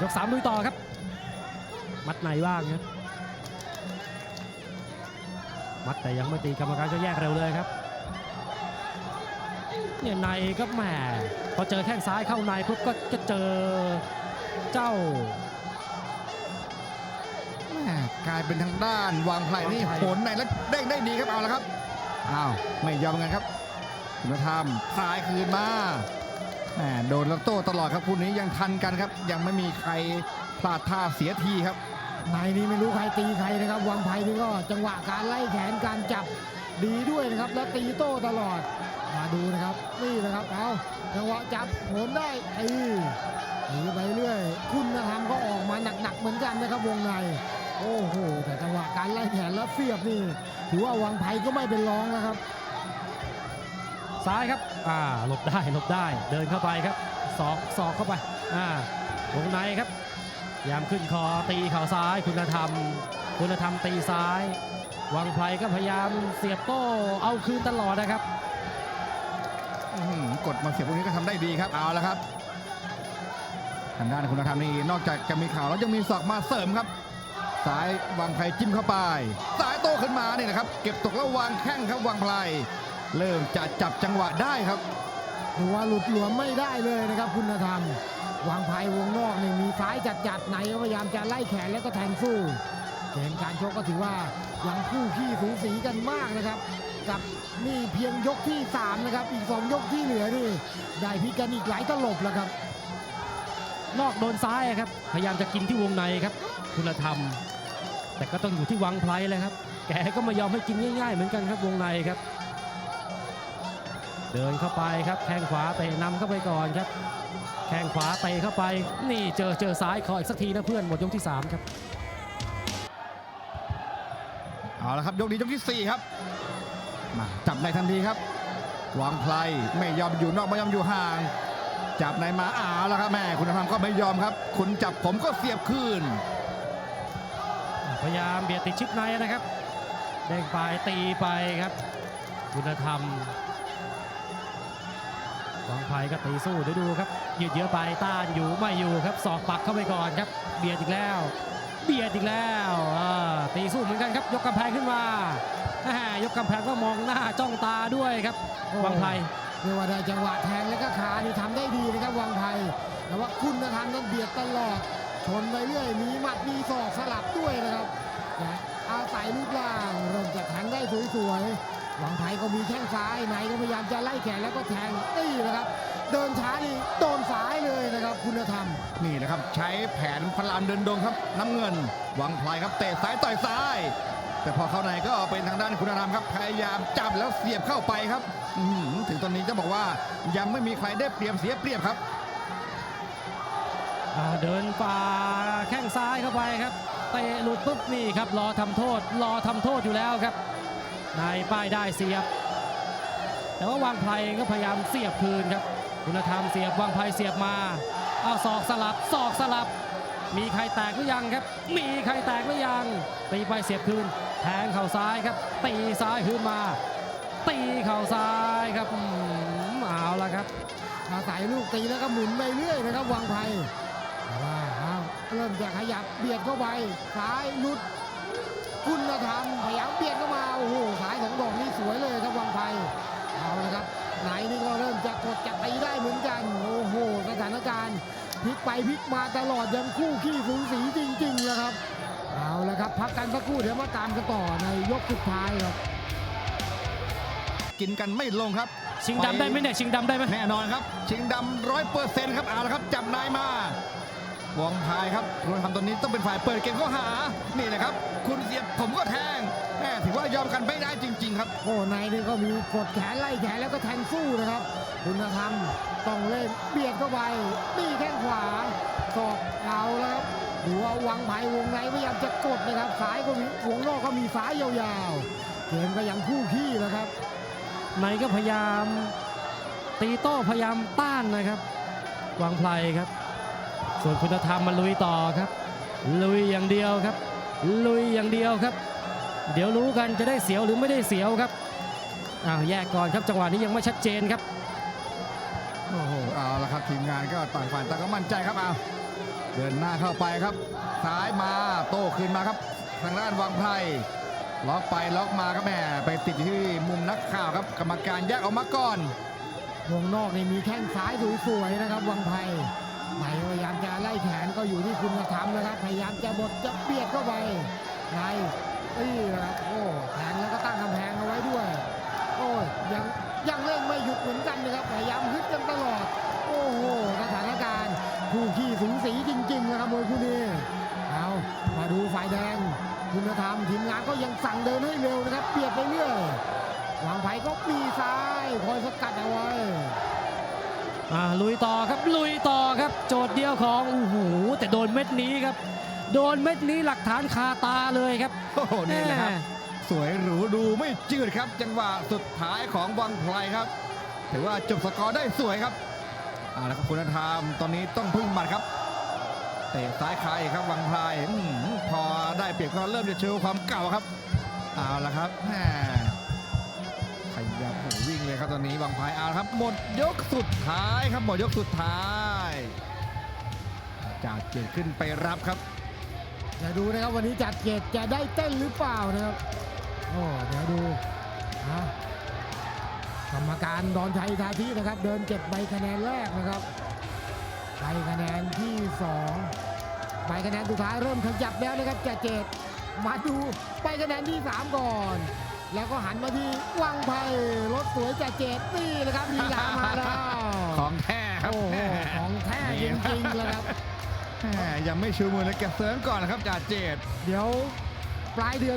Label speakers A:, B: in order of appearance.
A: ยกสามลุยต่อครับ มัดในบ้างครับมัดแต่ยังไม่ตีกรรมการก็แยกเร็วเลยครับเนี่ยในก็แหมพอเจอแข้งซ้ายเข้าในปุ๊บก็จะเจอเจ้า
B: แม่กลายเป็นทางด้านวางไพรนี่
A: วางไพร
B: โหนในแล้วเด้งได้ดีครับเอาละครับอ้าวไม่ยอมเหมือนกันครับคุณธรรมสายคืนมาแหม โดนแล้วโต้ตลอดครับคู่นี้ยังทันกันครับ ยังไม่มีใครพลาดท่าเสียทีครับ
C: ในนี้ไม่รู้ใครตีใครนะครับวังไพนี่ก็จังหวะการไล่แขนการจับดีด้วยนะครับ แล้วตีโต้ตลอดมาดูนะครับนี่นะครับเอาจังหวะจับโหนได้ตีตีไปเรื่อย คุณธรรมก็ออกมาหนักๆเหมือนกันนะครับวงในโอ้โหแต่จังหวะการไล่แขนแล้วเสียบนี่ถือว่าวังไพก็ไม่เป็นรองนะครับ
A: ซ้ายครับอ่าหลบได้หลบได้เดินเข้าไปครับศอกศอกเข้าไปอ่าวงในครับยามขึ้นคอตีเข่าซ้ายคุณธรรม คุณธรรมตีซ้าย วังไพรก็พยายามเสียบโต้เอาคืนตลอดนะครับ
B: กดมาเสียบตรงนี้ก็ทำได้ดีครับเอาละครับทางด้านคุณธรรมนี่นอกจากจะมีข่าวแล้วยังมีศอกมาเสริมครับสายวางไพรจิ้มเข้าไปสายโต้ขึ้นมาเนี่ยนะครับ เก็บตกแล้ววางแข้งครับวางไพร เริ่มจะจับจังหวะได้ครับ
C: ถือว่าหลุดหลวมไม่ได้เลยนะครับคุณธรรม วางไพ่วงนอกนี่มีซ้ายจัดจัดๆในก็พยายามจะไล่แขนแล้วก็แทงสู้เกมการชกก็ถือว่ายังคู่ขี้สูสีกันมากนะครับ กับนี่เพียงยกที่ 3 นะครับ อีก 2 ยกที่เหลือนี่ได้พลิกกันอีกหลายตลบแล้วครับ
A: นอกโดนซ้ายครับ พยายามจะกินที่วงในครับ คุณธรรม แต่ก็ต้องอยู่ที่วังไพรเลยครับ แกก็ไม่ยอมให้กินง่าย ๆ เหมือนกันครับวงในครับ เดินเข้าไปครับแข้งขวาเตะนำเข้าไปก่อนครับแข้งขวาเตะเข้าไป นี่เจอเจอซ้ายขออีกสักทีนะเพื่อนหมดยกที่สามครับ
B: เอาละครับยกนี้ยกที่ 4 ครับมาจับในทันทีครับวางไพลไม่ยอมอยู่นอกไม่ยอมอยู่ห่าง จับในมาอ้าวแล้วครับแม่คุณธรรมก็ไม่ยอมครับ คุณจับผมก็เสียบคืน
A: พยายามเบียดติดชิดในนะครับเด้งไปตีไปครับ คุณธรรม วางไพรก็ตีสู้เดี๋ยวดูครับยืดเยื้อไปต้านอยู่ไม่อยู่ครับศอกปักเข้าไปก่อนครับ เบียดอีกแล้ว เบียดอีกแล้วอ่าตีสู้เหมือนกันครับ ยกกำแพงขึ้นมาแหม่ยกกำแพงก็มองหน้าจ้องตาด้วยครับ
C: โอ้
A: วางไพร
C: เรียกว่าได้จังหวะแทงแล้วก็ขานี่ทำได้ดีนะครับวังไพแต่ว่าคุณธรรมนั้นเบียดตลอดชนไปเรื่อยมีหมัดมีศอกสลับด้วยนะครับนะอาศัยรูปร่างเริ่มจะแทงได้สวยๆห วังไทยก็มีแข้งซ้ายไหนก็พยายามจะไล่แขนแล้วก็แทงตี้นะครับ เดินช้านี่โดนซ้ายเลยนะครับคุณธรรม
B: นี่นะครับใช้แผนพลามเดินดงครับ น้ำเงินวางไพลครับเตะซ้ายต่อยซ้าย แต่พอเข้าในก็เป็นทางด้านคุณธรรมครับพยายามจับแล้วเสียบเข้าไปครับอื้อหือถึงตอนนี้จะบอกว่ายังไม่มีใครได้เปรียบเสียเปรียบครับ
A: อ่าเดินฝ่าแข้งซ้ายเข้าไปครับเตะหลุดปุ๊บนี่ครับรอทำโทษ รอทำโทษอยู่แล้วครับ นายป้ายได้เสียบ แต่ว่าวางไพรก็พยายามเสียบคืนครับ คุณธรรมเสียบวางไพเสียบมา เอาศอกสลับศอกสลับ มีใครแตกหรือยังครับ มีใครแตกหรือยัง ตีไปเสียบคืน แทงเข่าซ้ายครับ ตีซ้ายคืนมา ตีเข่าซ้ายครับอืมเอาละครับ
C: อาศัยลูกตีแล้วก็หมุนไปเรื่อยนะครับวังไพว่าอ้าวเริ่มจะขยับเบียดเข้าไปซ้ายหลุดคุณธรรมพยายามเบียด พลิกไปพลิกมาตลอดยังคู่ขี้สูสีจริงๆนะครับ เอาละครับ พักกันสักครู่เดี๋ยวมาตามกันต่อในยกสุดท้ายครับ
B: กินกันไม่ลงครับ
A: ชิงดำได้ไหมเนี่ยชิงดำได้ไหม
B: แน่นอนครับ ชิงดำร้อยเปอร์เซ็นต์ครับเอาละครับจับนายมาวองพายครับคุณทำตัวนี้ต้องเป็นฝ่ายเปิดเกมเข้าหา นี่นะครับ คุณเสียบผมก็แทงแม่ถือว่ายอมกันไม่ได้จริง ๆ ครับ
C: โอ้ในนี่ก็มีกดแขนไล่แขนแล้วก็แทงสู้นะครับ คุณธรรมต้องเล่นเบียดเข้าไปนี่แข้งขวา ศอกเอาแล้วครับดูว่าวังไผ่วงในพยายามจะกดนะครับซ้ายก็มีวงนอกก็มีซ้ายยาวๆเกมก็ยังคู่ขี้แล้วครับ
A: ในก็พยายามตีโต้พยายามต้านนะครับวางไพลครับ ส่วนคุณธรรมมาลุยต่อครับ ลุยอย่างเดียวครับ ลุยอย่างเดียวครับ เดี๋ยวรู้กันจะได้เสียวหรือไม่ได้เสียวครับอ้าวแยกก่อนครับจังหวะนี้ยังไม่ชัดเจนครับ
B: โอ้โหเอาละครับทีมงานก็ต่างฝ่ายต่างก็มั่นใจครับเอา เดินหน้าเข้าไปครับซ้ายมาโต้คืนมาครับทางด้านวังไพรล็อกไปล็อกมาครับแม่ไปติดที่มุมนักข่าวครับ กรรมการแยกออกมาก่อน
C: วงนอกนี่มีแข้งซ้ายสวยๆนะครับ วังไพไหนพยายามจะไล่แขนก็อยู่ที่คุณธรรมนะครับ พยายามจะบดจะเบียดเข้าไปในนี่นะครับโอ้แทงแล้วก็ตั้งกำแพงเอาไว้ด้วย โอ้ยยังยังเล่นไม่หยุดเหมือนกันนะครับพยายามฮึดกันตลอด โอ้โห คู่ขี้สูสีจริงๆนะครับมวยคู่นี้เอามาดูฝ่ายแดงคุณธรรมทีมงานก็ยังสั่งเดินให้เร็วนะครับเบียดไปเรื่อยวางไผ่ก็มีซ้ายคอยสกัดเอาไว้
A: อ่าลุยต่อครับลุยต่อครับ โจทย์เดียวของโอ้โหแต่โดนเม็ดนี้ครับ โดนเม็ดนี้หลักฐานคาตาเลยครับ
B: โอ้โหนี่แหละครับ
A: แม่
B: สวยหรูดูไม่จืดครับ จังหวะสุดท้ายของวังไพรครับ ถือว่าจบสกอร์ได้สวยครับ เอาละครับคุณธรรมตอนนี้ต้องพึ่งหมัดครับเตะซ้ายคาอีกครับวังพรอืมพอได้เปรียบก็เริ่มจะโชว์ความเก่าครับเอาละครับแหมขยับวิ่งเลยครับตอนนี้วังไพรเอาละครับหมดยกสุดท้ายครับหมดยกสุดท้ายจากเกียรติขึ้นไปรับครับ
C: เดี๋ยวดูนะครับวันนี้จัดเกตจะได้เต้นหรือเปล่านะครับโอ้เดี๋ยวดูอะ รรมการดอนชัยทาทินะครับ เดินเก็บใบคะแนนแรกนะครับใบคะแนนที่สองใบคะแนนสุดท้ายเริ่มขยับแล้วนะครับจัดเกตมาดูใบคะแนนที่สามก่อน แล้วก็หันมาที่วังไพ่รถสวยจัดเกตนี่นะครับลีลามาแล้ว
B: ของแท้ครับ
C: โอ้โห
B: แม่
C: ของแท้จริงๆเลยครับ
B: แหม่ยังไม่ชูมือเลยแกเสริมก่อนนะครับจ่าเจต
C: เดี๋ยวปลายเดือน